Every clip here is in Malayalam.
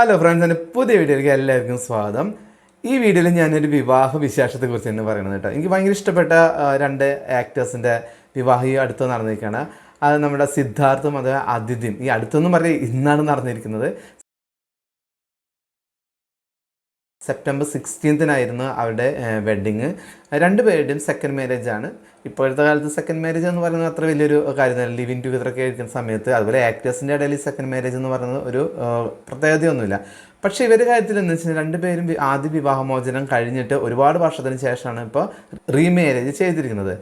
ഹലോ ഫ്രണ്ട്സ് എന്റെ പുതിയ വീഡിയോയിലേക്ക് എല്ലാവർക്കും സ്വാഗതം. ഈ വീഡിയോയിൽ ഞാനൊരു വിവാഹ വിശേഷത്തെക്കുറിച്ച് തന്നെ പറയുന്നത് കേട്ടോ. എനിക്ക് ഭയങ്കര ഇഷ്ടപ്പെട്ട രണ്ട് ആക്ടേഴ്സിന്റെ വിവാഹം ഈ അടുത്ത് നടന്നിരിക്കുകയാണ്. അത് നമ്മുടെ സിദ്ധാർത്ഥും അതായത് അതിഥിയും ഈ അടുത്തൊന്നും പറയും ഇന്നാണ് നടന്നിരിക്കുന്നത്. സെപ്റ്റംബർ സിക്സ്റ്റീൻത്തിനായിരുന്നു അവരുടെ വെഡ്ഡിങ് രണ്ടുപേരുടെയും സെക്കൻഡ് മാരേജ് ആണ്. ഇപ്പോഴത്തെ കാലത്ത് സെക്കൻഡ് മാരേജ് എന്ന് പറയുന്നത് അത്ര വലിയൊരു ലിവിങ് ടുഗദർ ഒക്കെ ആയിരിക്കുന്ന സമയത്ത് അതുപോലെ ആക്ടേഴ്സിന്റെ ഇടയിൽ സെക്കൻഡ് മാരേജ് എന്ന് പറയുന്നത് ഒരു പ്രത്യേകതയൊന്നുമില്ല. പക്ഷേ ഇവരുടെ കാര്യത്തിൽ എന്ന് വെച്ചാൽ രണ്ടുപേരും പേരും ആദ്യ വിവാഹമോചനം കഴിഞ്ഞിട്ട് ഒരുപാട് വർഷത്തിന് ശേഷമാണ് ഇപ്പോൾ റീമാരേജ് ചെയ്തിരിക്കുന്നത്.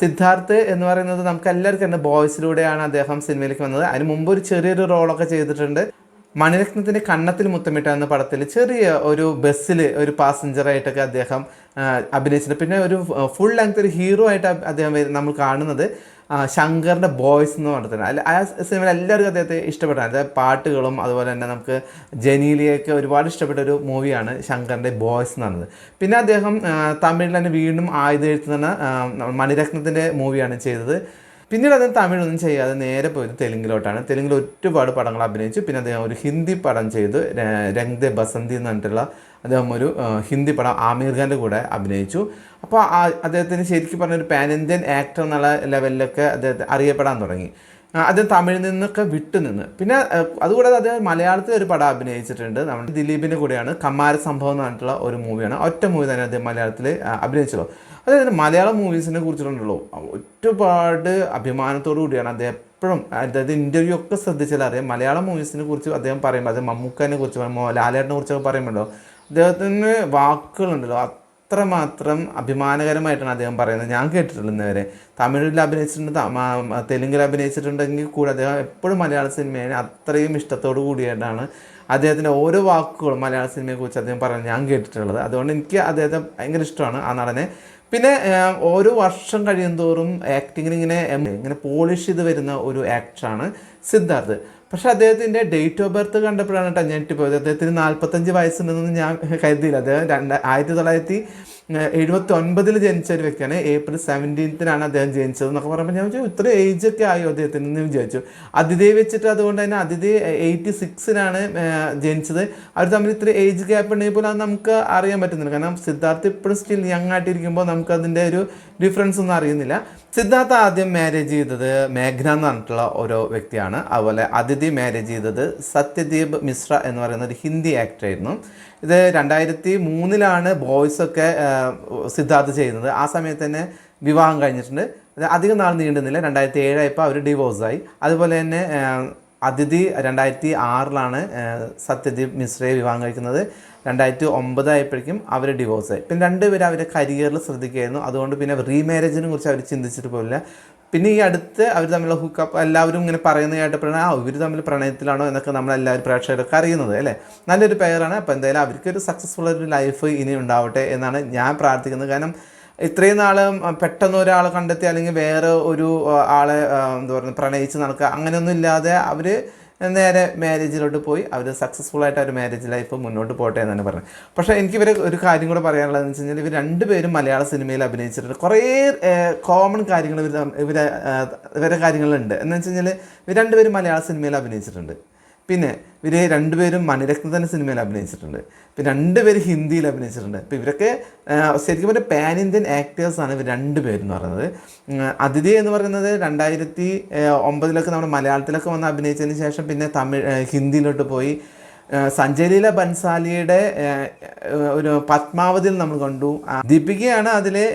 സിദ്ധാർത്ഥ് എന്ന് പറയുന്നത് നമുക്ക് എല്ലാവർക്കും തന്നെ ബോയ്സിലൂടെയാണ് അദ്ദേഹം സിനിമയിലേക്ക് വന്നത്. അതിന് മുമ്പ് ഒരു ചെറിയൊരു റോളൊക്കെ ചെയ്തിട്ടുണ്ട്. മണിരത്നത്തിന്റെ കണ്ണത്തിൽ മുത്തമിട്ട എന്ന പടത്തിൽ ചെറിയ ഒരു ബസ്സിൽ ഒരു പാസഞ്ചറായിട്ടൊക്കെ അദ്ദേഹം അഭിനയിച്ചിട്ടുണ്ട്. പിന്നെ ഒരു ഫുൾ ലെങ്ത് ഒരു ഹീറോ ആയിട്ട് അദ്ദേഹം നമ്മൾ കാണുന്നത് ശങ്കറിന്റെ ബോയ്സ് എന്ന് പറഞ്ഞിട്ടുണ്ട് ആ സിനിമയിൽ എല്ലാവർക്കും അദ്ദേഹത്തെ ഇഷ്ടപ്പെട്ടാണ്. അതായത് പാട്ടുകളും അതുപോലെ തന്നെ നമുക്ക് ജനീലിയൊക്കെ ഒരുപാട് ഇഷ്ടപ്പെട്ട ഒരു മൂവിയാണ് ശങ്കറിന്റെ ബോയ്സ് എന്ന് പറയുന്നത്. പിന്നെ അദ്ദേഹം തമിഴിൽ തന്നെ വീണ്ടും ആയുധ എഴുത്തുന്ന മണിരത്നത്തിന്റെ മൂവിയാണ് ചെയ്തത്. പിന്നീട് അദ്ദേഹം തമിഴൊന്നും ചെയ്യാതെ നേരെ പോയത് തെലുങ്കിലോട്ടാണ്. തെലുങ്കിൽ ഒരുപാട് പടങ്ങൾ അഭിനയിച്ചു. പിന്നെ അദ്ദേഹം ഒരു ഹിന്ദി പടം ചെയ്തു. രംഗ് ദേ ബസന്തി എന്ന് പറഞ്ഞിട്ടുള്ള അദ്ദേഹം ഒരു ഹിന്ദി പടം ആമീർ ഖാന്റെ കൂടെ അഭിനയിച്ചു. അപ്പോൾ അദ്ദേഹത്തിന് ശരിക്കും പറഞ്ഞ ഒരു പാൻ ഇന്ത്യൻ ആക്ടർ എന്നുള്ള ലെവലിലൊക്കെ അദ്ദേഹത്തെ അറിയപ്പെടാൻ തുടങ്ങി. അദ്ദേഹം തമിഴിൽ നിന്നൊക്കെ വിട്ടു നിന്ന്. പിന്നെ അതുകൂടാതെ അദ്ദേഹം മലയാളത്തിൽ ഒരു പടം അഭിനയിച്ചിട്ടുണ്ട്. നമ്മുടെ ദിലീപിന്റെ കൂടെയാണ്. കമ്മാര സംഭവം എന്ന് പറഞ്ഞിട്ടുള്ള ഒരു മൂവിയാണ് ഒറ്റ മൂവി തന്നെ അദ്ദേഹം മലയാളത്തിൽ അഭിനയിച്ചല്ലോ അതായത് മലയാള മൂവീസിനെ കുറിച്ചിട്ടുണ്ടല്ലോ. ഒരുപാട് അഭിമാനത്തോടു കൂടിയാണ് അദ്ദേഹം എപ്പോഴും അതായത് ഇന്റർവ്യൂ ഒക്കെ ശ്രദ്ധിച്ചാൽ അറിയാം. മലയാളം മൂവീസിനെ കുറിച്ച് അദ്ദേഹം പറയുമ്പോൾ അത് മമ്മൂക്കാനെ കുറിച്ച് പറയുമ്പോൾ കുറിച്ചൊക്കെ പറയുമ്പോഴോ അദ്ദേഹത്തിന് വാക്കുകളുണ്ടല്ലോ. അത്രമാത്രം അഭിമാനകരമായിട്ടാണ് അദ്ദേഹം പറയുന്നത്. ഞാൻ കേട്ടിട്ടുള്ളത് ഇന്നുവരെ തമിഴിൽ അഭിനയിച്ചിട്ടുണ്ട് തെലുങ്കിൽ അഭിനയിച്ചിട്ടുണ്ടെങ്കിൽ കൂടി അദ്ദേഹം എപ്പോഴും മലയാള സിനിമയെ അത്രയും ഇഷ്ടത്തോടു കൂടിയായിട്ടാണ് അദ്ദേഹത്തിന്റെ ഓരോ വാക്കുകളും മലയാള സിനിമയെക്കുറിച്ച് അദ്ദേഹം പറയുന്നത്. ഞാൻ കേട്ടിട്ടുള്ളത്. അതുകൊണ്ട് എനിക്ക് അദ്ദേഹത്തെ ഭയങ്കര ഇഷ്ടമാണ്. ആ നടനെ പിന്നെ ഓരോ വർഷം കഴിയുന്തോറും ആക്ടിങ്ങിന് ഇങ്ങനെ ഇങ്ങനെ പോളിഷ് ചെയ്ത് വരുന്ന ഒരു ആക്ടറാണ് സിദ്ധാർത്ഥ്. പക്ഷേ അദ്ദേഹത്തിന്റെ ഡേറ്റ് ഓഫ് ബർത്ത് കണ്ടപ്പോഴാണ് കേട്ടോ ഞാൻ പോയത് അദ്ദേഹത്തിന് നാൽപ്പത്തഞ്ച് വയസ്സുണ്ടെന്നൊന്നും ഞാൻ കരുതിയില്ല. അദ്ദേഹം രണ്ട് ആയിരത്തി തൊള്ളായിരത്തി എഴുപത്തി ഒൻപതിൽ ജനിച്ച ഒരു വ്യക്തിയാണ്. ഏപ്രിൽ സെവന്റീൻത്തിനാണ് അദ്ദേഹം ജനിച്ചത് എന്നൊക്കെ പറയുമ്പോൾ ഞാൻ വിചാരിച്ചു ഇത്ര ഏജ് ഒക്കെ ആയോ അദ്ദേഹത്തിന് എന്ന് വിചാരിച്ചു. അതിഥിയെ വെച്ചിട്ട് അതുകൊണ്ട് തന്നെ അതിഥി എയ്റ്റി സിക്സിനാണ് ജനിച്ചത്. അവർ തമ്മിൽ ഇത്ര ഏജ് ഗ്യാപ്പ് ഉണ്ടെങ്കിൽ പോലും അത് നമുക്ക് അറിയാൻ പറ്റുന്നില്ല. കാരണം സിദ്ധാർത്ഥ് ഇപ്പോഴും സ്റ്റിൽ യങ് ആയിട്ടിരിക്കുമ്പോൾ നമുക്ക് അതിന്റെ ഒരു ഡിഫറൻസ് ഒന്നും അറിയുന്നില്ല. സിദ്ധാർത്ഥ ആദ്യം മാരേജ് ചെയ്തത് മേഘ്ന എന്ന് പറഞ്ഞിട്ടുള്ള ഒരു വ്യക്തിയാണ്. അതുപോലെ അതിഥി മാരേജ് ചെയ്തത് സത്യദീപ് മിശ്ര എന്ന് പറയുന്ന ഒരു ഹിന്ദി ആക്ടറായിരുന്നു ഇത് രണ്ടായിരത്തി മൂന്നിലാണ് ബോയ്സൊക്കെ സിദ്ധാർത്ഥ ചെയ്യുന്നത്. ആ സമയത്ത് തന്നെ വിവാഹം കഴിഞ്ഞിട്ടുണ്ട്. അധികം നാൾ നീണ്ടുന്നില്ല രണ്ടായിരത്തി ഏഴായപ്പോൾ അവർ ഡിവോഴ്സായി അതുപോലെ തന്നെ അതിഥി രണ്ടായിരത്തി ആറിലാണ് സത്യദീപ് മിശ്രയെ വിവാഹം കഴിക്കുന്നത്. രണ്ടായിരത്തി ഒമ്പതായപ്പോഴേക്കും അവർ ഡിവോഴ്സായി പിന്നെ രണ്ടുപേരും അവരുടെ കരിയറിൽ ശ്രദ്ധിക്കുകയായിരുന്നു. അതുകൊണ്ട് പിന്നെ റീമാരേജിനെ കുറിച്ച് അവർ ചിന്തിച്ചിട്ട് പോലില്ല പിന്നെ ഈ അടുത്ത് അവർ തമ്മിലുള്ള ഹുക്കപ്പ് എല്ലാവരും ഇങ്ങനെ പറയുന്നത് കേട്ടപ്പോഴാണ് ആ ഇവർ തമ്മിൽ പ്രണയത്തിലാണോ? എന്നൊക്കെ നമ്മളെല്ലാവരും പ്രേക്ഷകരൊക്കെ അറിയുന്നത് അല്ലേ? നല്ലൊരു പേരാണ് അപ്പോൾ എന്തായാലും അവർക്കൊരു സക്സസ്ഫുൾ ഒരു ലൈഫ് ഇനി ഉണ്ടാവട്ടെ എന്നാണ് ഞാൻ പ്രാർത്ഥിക്കുന്നത്. കാരണം ഇത്രയും നാൾ പെട്ടെന്ന് ഒരാളെ കണ്ടെത്തി അല്ലെങ്കിൽ വേറെ ഒരു ആളെ എന്താ പറയുക പ്രണയിച്ച് നടക്കുക അങ്ങനെയൊന്നും ഇല്ലാതെ അവർ നേരെ മാരേജിലോട്ട് പോയി. അവർ സക്സസ്ഫുൾ ആയിട്ട് ഒരു മാരേജ് ലൈഫ് മുന്നോട്ട് പോട്ടെ എന്നാണ് പറഞ്ഞത്. പക്ഷേ എനിക്ക് ഇവരെ ഒരു കാര്യം കൂടെ പറയാനുള്ളതെന്ന് വെച്ച് കഴിഞ്ഞാൽ ഇവർ രണ്ടുപേരും മലയാള സിനിമയിൽ അഭിനയിച്ചിട്ടുണ്ട്. കുറേ കോമൺ കാര്യങ്ങൾ ഇവർ ഇവരെ ഇവരെ കാര്യങ്ങളുണ്ട് എന്ന് വെച്ച് കഴിഞ്ഞാൽ ഇവർ രണ്ടുപേരും മലയാള സിനിമയിൽ അഭിനയിച്ചിട്ടുണ്ട്. പിന്നെ ഇവർ രണ്ടുപേരും മണിരത്നത്തിന്റെ സിനിമയിൽ അഭിനയിച്ചിട്ടുണ്ട്. പിന്നെ രണ്ടുപേരും ഹിന്ദിയിൽ അഭിനയിച്ചിട്ടുണ്ട്. അപ്പോൾ ഇവരൊക്കെ ശരിക്കും പറഞ്ഞാൽ പാൻ ഇന്ത്യൻ ആക്ടേഴ്സാണ് ഇവർ രണ്ടുപേരും എന്ന് പറയുന്നത്. അതിഥി എന്ന് പറയുന്നത് രണ്ടായിരത്തി ഒമ്പതിലൊക്കെ നമ്മുടെ മലയാളത്തിലൊക്കെ വന്ന് അഭിനയിച്ചതിന് ശേഷം പിന്നെ തമിഴ് ഹിന്ദിയിലോട്ട് പോയി. സഞ്ജലീല ബൻസാലിയുടെ ഒരു പത്മാവതിയിൽ നമ്മൾ കണ്ടു. ദീപികയാണ് അതിലെ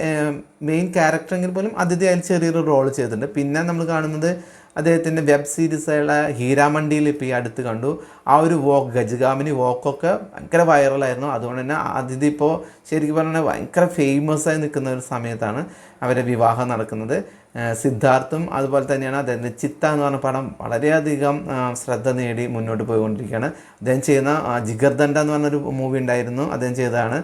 മെയിൻ ക്യാരക്ടർ എങ്കിൽ പോലും അതിഥി അതിൽ ചെറിയൊരു റോൾ ചെയ്തിട്ടുണ്ട്. പിന്നെ നമ്മൾ കാണുന്നത് അദ്ദേഹത്തിന്റെ വെബ് സീരീസായുള്ള ഹീരാമണ്ടിയിൽ ഇപ്പോൾ ഈ അടുത്ത് കണ്ടു. ആ ഒരു വോക്ക് ഗജഗാമിനി വോക്കൊക്കെ ഭയങ്കര വൈറലായിരുന്നു അതുകൊണ്ട് തന്നെ അതിഥി ഇപ്പോൾ ശരിക്കും പറഞ്ഞാൽ ഭയങ്കര ഫേമസ് ആയി നിൽക്കുന്ന ഒരു സമയത്താണ് അവരെ വിവാഹം നടക്കുന്നത്. സിദ്ധാർത്ഥും അതുപോലെ തന്നെയാണ് അദ്ദേഹത്തിന്റെ ചിത്ത എന്ന് പറഞ്ഞ പടം വളരെയധികം ശ്രദ്ധ നേടി മുന്നോട്ട് പോയിക്കൊണ്ടിരിക്കുകയാണ്. അദ്ദേഹം ചെയ്യുന്ന ജിഗർദണ്ഡ എന്ന് പറഞ്ഞൊരു മൂവി ഉണ്ടായിരുന്നു. അദ്ദേഹം ചെയ്തതാണ്.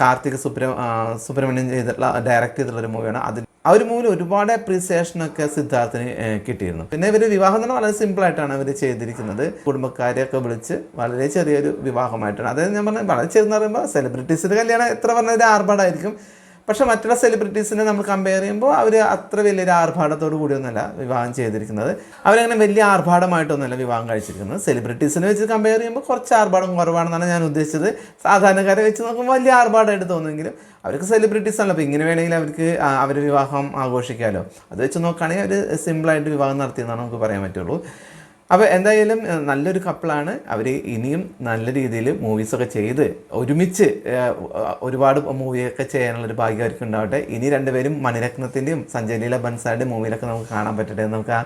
കാർത്തിക് സുബ്ര ആ, സുബ്രഹ്മണ്യം ചെയ്തിട്ടുള്ള ഡയറക്റ്റ് ചെയ്തിട്ടുള്ള ഒരു മൂവിയാണ് അതിൽ ആ ഒരു മൂവിൽ ഒരുപാട് അപ്രീസിയേഷനൊക്കെ സിദ്ധാർത്ഥിന് കിട്ടിയിരുന്നു. പിന്നെ ഇവർ വിവാഹം തന്നെ വളരെ സിമ്പിളായിട്ടാണ് ഇവർ ചെയ്തിരിക്കുന്നത്. കുടുംബക്കാരെയൊക്കെ വിളിച്ച് വളരെ ചെറിയൊരു വിവാഹമായിട്ടാണ്. അതായത് ഞാൻ പറഞ്ഞത് വളരെ ചെറുതെന്ന് പറയുമ്പോൾ സെലിബ്രിറ്റീസിന്റെ കല്യാണം എത്ര പറഞ്ഞാൽ ഒരു ആർഭാടായിരിക്കും. പക്ഷേ മറ്റുള്ള സെലിബ്രിറ്റീസിനെ നമ്മൾ കമ്പയർ ചെയ്യുമ്പോൾ അവർ അത്ര വലിയൊരു ആർഭാടത്തോടു കൂടിയൊന്നുമല്ല വിവാഹം ചെയ്തിരിക്കുന്നത്. അവരങ്ങനെ വലിയ ആർഭാടമായിട്ടൊന്നുമല്ല വിവാഹം കഴിച്ചിരിക്കുന്നത്. സെലിബ്രിറ്റീസിനെ വെച്ച് കമ്പയർ ചെയ്യുമ്പോൾ കുറച്ച് ആർഭാടം കുറവാണെന്നാണ് ഞാൻ ഉദ്ദേശിച്ചത്. സാധാരണക്കാരെ വെച്ച് നോക്കുമ്പോൾ വലിയ ആർഭാടമായിട്ട് തോന്നുമെങ്കിലും അവർക്ക് സെലിബ്രിറ്റീസ് അല്ല. അപ്പോൾ ഇങ്ങനെ വേണമെങ്കിൽ അവർക്ക് അവർ വിവാഹം ആഘോഷിക്കാമല്ലോ അത് വെച്ച് നോക്കുകയാണെങ്കിൽ അവർ സിമ്പിളായിട്ട് വിവാഹം നടത്തിയെന്നാണ് നമുക്ക് പറയാൻ പറ്റുള്ളൂ. അപ്പോൾ എന്തായാലും നല്ലൊരു കപ്പിളാണ്. അവർ ഇനിയും നല്ല രീതിയിൽ മൂവീസൊക്കെ ചെയ്ത് ഒരുമിച്ച് ഒരുപാട് മൂവിയൊക്കെ ചെയ്യാനുള്ളൊരു ഭാഗ്യം അവർക്ക് ഉണ്ടാവട്ടെ ഇനി രണ്ടുപേരും മണിരത്നത്തിന്റെയും സഞ്ജയ് ലീല ബൻസാറിന്റെയും മൂവിയിലൊക്കെ നമുക്ക് കാണാൻ പറ്റട്ടെ നമുക്ക്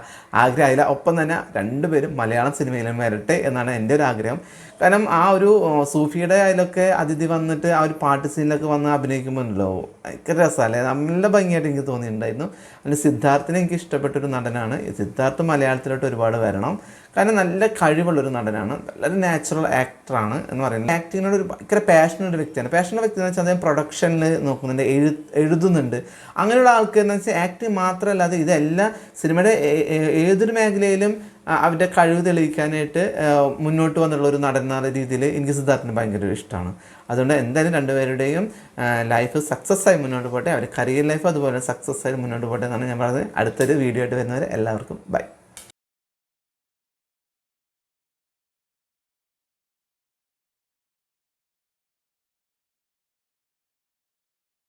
ആഗ്രഹമില്ല ഒപ്പം തന്നെ രണ്ടുപേരും മലയാളം സിനിമയിലും വരട്ടെ എന്നാണ് എന്റെ ഒരു ആഗ്രഹം. കാരണം ആ ഒരു സൂഫിയുടെ അതിലൊക്കെ അതിഥി വന്നിട്ട് ആ ഒരു പാട്ട് സീനിലൊക്കെ വന്ന് അഭിനയിക്കുമ്പോഴല്ലോ ഭയങ്കര രസമല്ലേ? നല്ല ഭംഗിയായിട്ട് എനിക്ക് തോന്നിയിട്ടുണ്ടായിരുന്നു. അതിൽ സിദ്ധാർത്ഥിനെ എനിക്ക് ഇഷ്ടപ്പെട്ട ഒരു നടനാണ്. സിദ്ധാർത്ഥ് മലയാളത്തിലോട്ട് ഒരുപാട് വരണം. കാരണം നല്ല കഴിവുള്ളൊരു നടനാണ്. നല്ലൊരു നാച്ചുറൽ ആക്ടറാണ് എന്ന് പറയുന്നത്. ആക്ടിങ്ങിനോട് ഒരു ഭയങ്കര പാഷനുള്ള വ്യക്തിയാണ്. പാഷനുള്ള വ്യക്തി എന്ന് വെച്ചാൽ അദ്ദേഹം പ്രൊഡക്ഷനിൽ നോക്കുന്നുണ്ട് എഴു എഴുതുന്നുണ്ട്. അങ്ങനെയുള്ള ആൾക്കാരെന്ന് വെച്ചാൽ ആക്ടിങ് മാത്രമല്ലാതെ ഇതെല്ലാം സിനിമയുടെ ഏതൊരു മേഖലയിലും അവരുടെ കഴിവ് തെളിയിക്കാനായിട്ട് മുന്നോട്ട് വന്നുള്ള ഒരു നടൻ രീതിയിൽ എനിക്ക് സിദ്ധാർത്ഥിന് ഭയങ്കര ഇഷ്ടമാണ്. അതുകൊണ്ട് എന്തായാലും രണ്ടുപേരുടെയും ലൈഫ് സക്സസ് ആയി മുന്നോട്ട് പോട്ടെ. അവരുടെ കരിയർ ലൈഫ് അതുപോലെ സക്സസ് ആയി മുന്നോട്ട് പോട്ടെ എന്നാണ് ഞാൻ പറഞ്ഞത്. അടുത്തൊരു വീഡിയോ ആയിട്ട് വരുന്നവരെ എല്ലാവർക്കും ബൈ